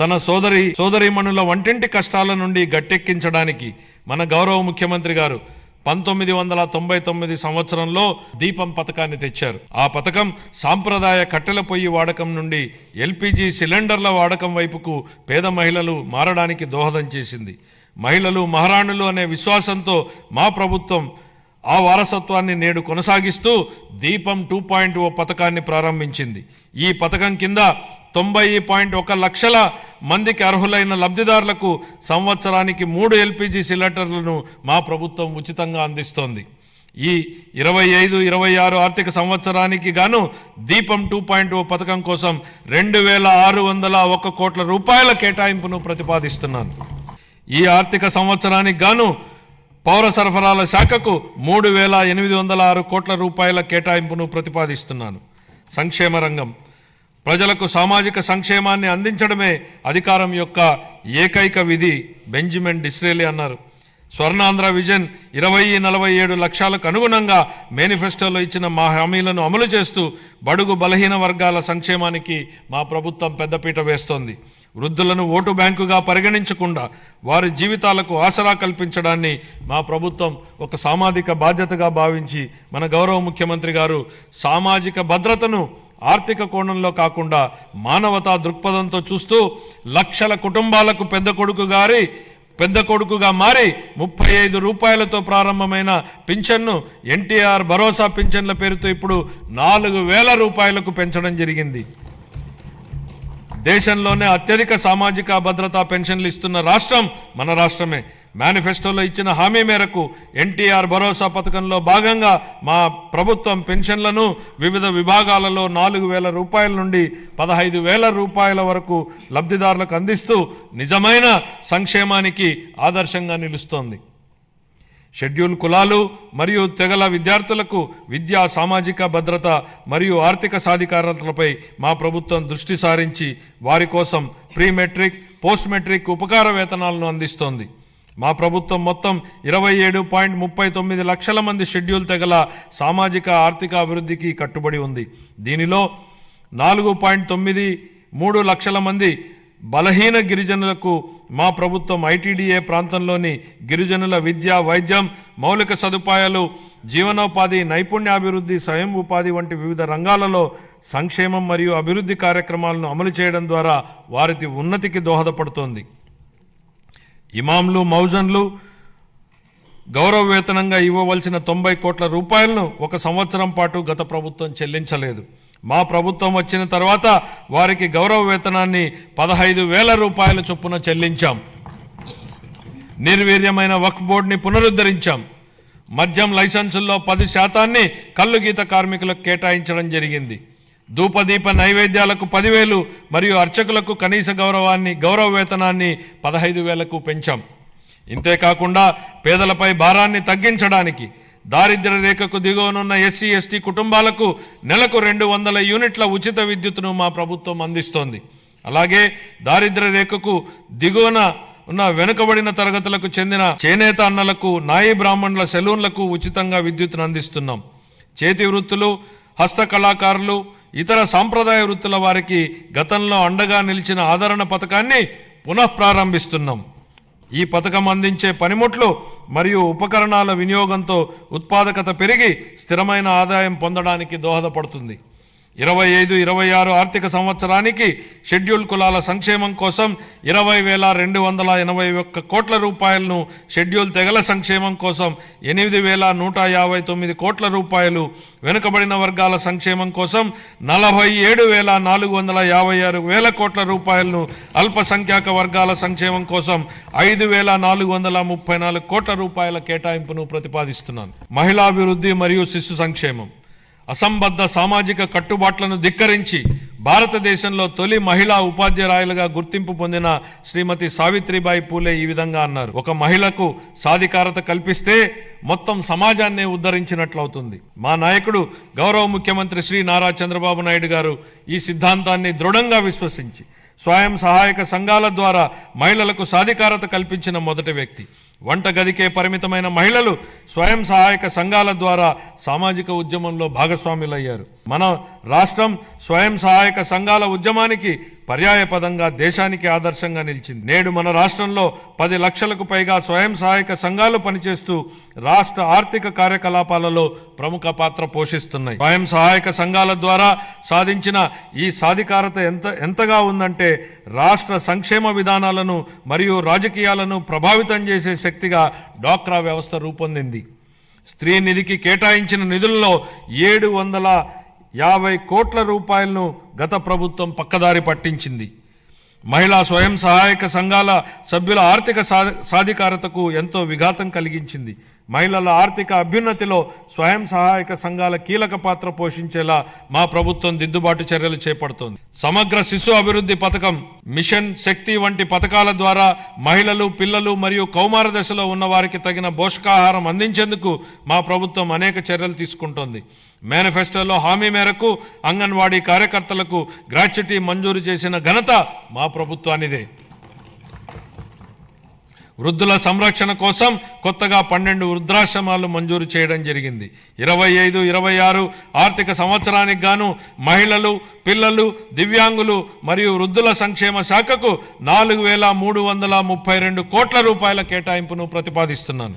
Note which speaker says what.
Speaker 1: తన సోదరి సోదరీమణుల వంటింటి కష్టాల నుండి గట్టెక్కించడానికి మన గౌరవ ముఖ్యమంత్రి గారు పంతొమ్మిది వందల తొంభై తొమ్మిది సంవత్సరంలో దీపం పథకాన్ని తెచ్చారు. ఆ పథకం సాంప్రదాయ కట్టెల పొయ్యి వాడకం నుండి ఎల్పిజి సిలిండర్ల వాడకం వైపుకు పేద మహిళలు మారడానికి దోహదం చేసింది. మహిళలు మహారాణులు అనే విశ్వాసంతో మా ప్రభుత్వం ఆ వారసత్వాన్ని నేడు కొనసాగిస్తూ దీపం టూ పాయింట్ ఓ పథకాన్ని ప్రారంభించింది. ఈ పథకం కింద తొంభై పాయింట్ ఒక లక్షల మందికి అర్హులైన లబ్ధిదారులకు సంవత్సరానికి మూడు ఎల్పిజి సిలిండర్లను మా ప్రభుత్వం ఉచితంగా అందిస్తోంది. ఈ ఇరవై ఐదు ఇరవై ఆరు ఆర్థిక సంవత్సరానికి గాను దీపం టూ పాయింట్ ఓ పథకం కోసం రెండు వేల ఆరు వందల ఒక కోట్ల రూపాయల కేటాయింపును ప్రతిపాదిస్తున్నాను. ఈ ఆర్థిక సంవత్సరానికి గాను పౌర సరఫరాల శాఖకు మూడు వేల ఎనిమిది వందల ఆరు కోట్ల రూపాయల కేటాయింపును ప్రతిపాదిస్తున్నాను. సంక్షేమ రంగం ప్రజలకు సామాజిక సంక్షేమాన్ని అందించడమే అధికారం యొక్క ఏకైక విధి బెంజమిన్ డిస్రేలి అన్నారు. స్వర్ణాంధ్ర విజన్ ఇరవై నలభై ఏడు లక్ష్యాలకు అనుగుణంగా మేనిఫెస్టోలో ఇచ్చిన మా హామీలను అమలు చేస్తూ బడుగు బలహీన వర్గాల సంక్షేమానికి మా ప్రభుత్వం పెద్దపీట వేస్తోంది. వృద్ధులను ఓటు బ్యాంకుగా పరిగణించకుండా వారి జీవితాలకు ఆసరా కల్పించడాన్ని మా ప్రభుత్వం ఒక సామాజిక బాధ్యతగా భావించి మన గౌరవ ముఖ్యమంత్రి గారు సామాజిక భద్రతను ఆర్థిక కోణంలో కాకుండా మానవతా దృక్పథంతో చూస్తూ లక్షల కుటుంబాలకు పెద్ద కొడుకు గారి పెద్ద కొడుకుగా మారి ముప్పై ఐదు రూపాయలతో ప్రారంభమైన పింఛన్ను ఎన్టీఆర్ భరోసా పింఛన్ల పేరుతో ఇప్పుడు నాలుగు వేల రూపాయలకు పెంచడం జరిగింది. దేశంలోనే అత్యధిక సామాజిక భద్రతా పెన్షన్లు ఇస్తున్న రాష్ట్రం మన రాష్ట్రమే. మేనిఫెస్టోలో ఇచ్చిన హామీ మేరకు ఎన్టీఆర్ భరోసా పథకంలో భాగంగా మా ప్రభుత్వం పెన్షన్లను వివిధ విభాగాలలో నాలుగు వేల రూపాయల నుండి పదహైదు వేల రూపాయల వరకు లబ్ధిదారులకు అందిస్తూ నిజమైన సంక్షేమానికి ఆదర్శంగా నిలుస్తోంది. షెడ్యూల్ కులాలు మరియు తెగల విద్యార్థులకు విద్యా సామాజిక భద్రత మరియు ఆర్థిక సాధికారతలపై మా ప్రభుత్వం దృష్టి సారించి వారి కోసం ప్రీ మెట్రిక్ పోస్ట్ మెట్రిక్ ఉపకార వేతనాలను అందిస్తోంది. మా ప్రభుత్వం మొత్తం ఇరవై ఏడు పాయింట్ ముప్పై తొమ్మిది లక్షల మంది షెడ్యూల్ తెగల సామాజిక ఆర్థిక అభివృద్ధికి కట్టుబడి ఉంది. దీనిలో నాలుగు పాయింట్ తొమ్మిది మూడు లక్షల మంది బలహీన గిరిజనులకు మా ప్రభుత్వం ఐటీడీఏ ప్రాంతంలోని గిరిజనుల విద్య వైద్యం మౌలిక సదుపాయాలు జీవనోపాధి నైపుణ్యాభివృద్ధి స్వయం ఉపాధి వంటి వివిధ రంగాలలో సంక్షేమం మరియు అభివృద్ధి కార్యక్రమాలను అమలు చేయడం ద్వారా వారికి ఉన్నతికి దోహదపడుతోంది. ఇమాంలు మౌజన్లు గౌరవ వేతనంగా ఇవ్వవలసిన తొంభై కోట్ల రూపాయలను ఒక సంవత్సరం పాటు గత ప్రభుత్వం చెల్లించలేదు. మా ప్రభుత్వం వచ్చిన తర్వాత వారికి గౌరవ వేతనాన్ని పదహైదు వేల రూపాయల చొప్పున చెల్లించాం. నిర్వీర్యమైన వక్ఫ్ బోర్డుని పునరుద్ధరించాం. మద్యం లైసెన్సుల్లో పది శాతాన్ని కళ్ళు గీత కార్మికులకు కేటాయించడం జరిగింది. ధూపదీప నైవేద్యాలకు పదివేలు మరియు అర్చకులకు కనీస గౌరవాన్ని గౌరవ వేతనాన్ని పదహైదు వేలకు పెంచాం. ఇంతేకాకుండా పేదలపై భారాన్ని తగ్గించడానికి దారిద్ర్య రేఖకు దిగువనున్న ఎస్సీ ఎస్టీ కుటుంబాలకు నెలకు రెండు వందల యూనిట్ల ఉచిత విద్యుత్తును మా ప్రభుత్వం అందిస్తోంది. అలాగే దారిద్ర్య రేఖకు దిగువన ఉన్న వెనుకబడిన తరగతులకు చెందిన చేనేత అన్నలకు నాయి బ్రాహ్మణుల సెలూన్లకు ఉచితంగా విద్యుత్తును అందిస్తున్నాం. చేతి వృత్తులు హస్తకళాకారులు ఇతర సాంప్రదాయ వృత్తుల వారికి గతంలో అండగా నిలిచిన ఆదరణ పథకాన్ని పునఃప్రారంభిస్తున్నాం ఈ పథకం అందించే పనిముట్లు మరియు ఉపకరణాల వినియోగంతో ఉత్పాదకత పెరిగి స్థిరమైన ఆదాయం పొందడానికి దోహదపడుతుంది. ఇరవై ఐదు ఇరవై ఆరు ఆర్థిక సంవత్సరానికి షెడ్యూల్ కులాల సంక్షేమం కోసం ఇరవై వేల రెండు వందల ఎనభై ఒక్క కోట్ల రూపాయలను షెడ్యూల్ తెగల సంక్షేమం కోసం ఎనిమిది వేల నూట యాభై తొమ్మిది కోట్ల రూపాయలు వెనుకబడిన వర్గాల సంక్షేమం కోసం నలభై ఏడు వేల నాలుగు వందల యాభై ఆరు వేల కోట్ల రూపాయలను అల్పసంఖ్యాక వర్గాల సంక్షేమం కోసం ఐదు వేల నాలుగు వందల ముప్పై నాలుగు కోట్ల రూపాయల కేటాయింపును ప్రతిపాదిస్తున్నాను. మహిళాభివృద్ధి మరియు శిశు సంక్షేమం. అసంబద్ధ సామాజిక కట్టుబాట్లను ధిక్కరించి భారతదేశంలో తొలి మహిళా ఉపాధ్యాయులుగా గుర్తింపు పొందిన శ్రీమతి సావిత్రిబాయి పూలే ఈ విధంగా అన్నారు. ఒక మహిళకు సాధికారత కల్పిస్తే మొత్తం సమాజాన్నే ఉద్ధరించినట్లవుతుంది. మా నాయకుడు గౌరవ ముఖ్యమంత్రి శ్రీ నారా చంద్రబాబు నాయుడు గారు ఈ సిద్ధాంతాన్ని దృఢంగా విశ్వసించి స్వయం సహాయక సంఘాల ద్వారా మహిళలకు సాధికారత కల్పించిన మొదటి వ్యక్తి. వంట గదికే పరిమితమైన మహిళలు స్వయం సహాయక సంఘాల ద్వారా సామాజిక ఉద్యమంలో భాగస్వాములయ్యారు. మన రాష్ట్రం స్వయం సహాయక సంఘాల ఉద్యమానికి పర్యాయపదంగా దేశానికి ఆదర్శంగా నిలిచింది. నేడు మన రాష్ట్రంలో పది లక్షలకు పైగా స్వయం సహాయక సంఘాలు పనిచేస్తూ రాష్ట్ర ఆర్థిక కార్యకలాపాలలో ప్రముఖ పాత్ర పోషిస్తున్నాయి. స్వయం సహాయక సంఘాల ద్వారా సాధించిన ఈ సాధికారత ఎంత ఎంతగా ఉందంటే రాష్ట్ర సంక్షేమ విధానాలను మరియు రాజకీయాలను ప్రభావితం చేసే శక్తిగా డ్వాక్రా వ్యవస్థ రూపొందింది. స్త్రీ నిధికి కేటాయించిన నిధుల్లో ఏడు వందల యాభై కోట్ల రూపాయలను గత ప్రభుత్వం పక్కదారి పట్టించింది. మహిళా స్వయం సహాయక సంఘాల సభ్యుల ఆర్థిక సా- సాధికారతకు ఎంతో విఘాతం కలిగించింది. మహిళల ఆర్థిక అభ్యున్నతిలో స్వయం సహాయక సంఘాల కీలక పాత్ర పోషించేలా మా ప్రభుత్వం దిద్దుబాటు చర్యలు చేపడుతోంది. సమగ్ర శిశు అభివృద్ధి పథకం మిషన్ శక్తి వంటి పథకాల ద్వారా మహిళలు పిల్లలు మరియు కౌమార దశలో ఉన్న వారికి తగిన పోషకాహారం అందించేందుకు మా ప్రభుత్వం అనేక చర్యలు తీసుకుంటోంది. మేనిఫెస్టోలో హామీ మేరకు అంగన్వాడీ కార్యకర్తలకు గ్రాట్యుటీ మంజూరు చేసిన ఘనత మా ప్రభుత్వానిదే. వృద్ధుల సంరక్షణ కోసం కొత్తగా పన్నెండు వృద్ధాశ్రమాలు మంజూరు చేయడం జరిగింది. ఇరవై ఐదు ఇరవై ఆరు ఆర్థిక సంవత్సరానికి గాను మహిళలు పిల్లలు దివ్యాంగులు మరియు వృద్ధుల సంక్షేమ శాఖకు నాలుగు వేల మూడు వందల ముప్పై రెండు కోట్ల రూపాయల కేటాయింపును ప్రతిపాదిస్తున్నాను.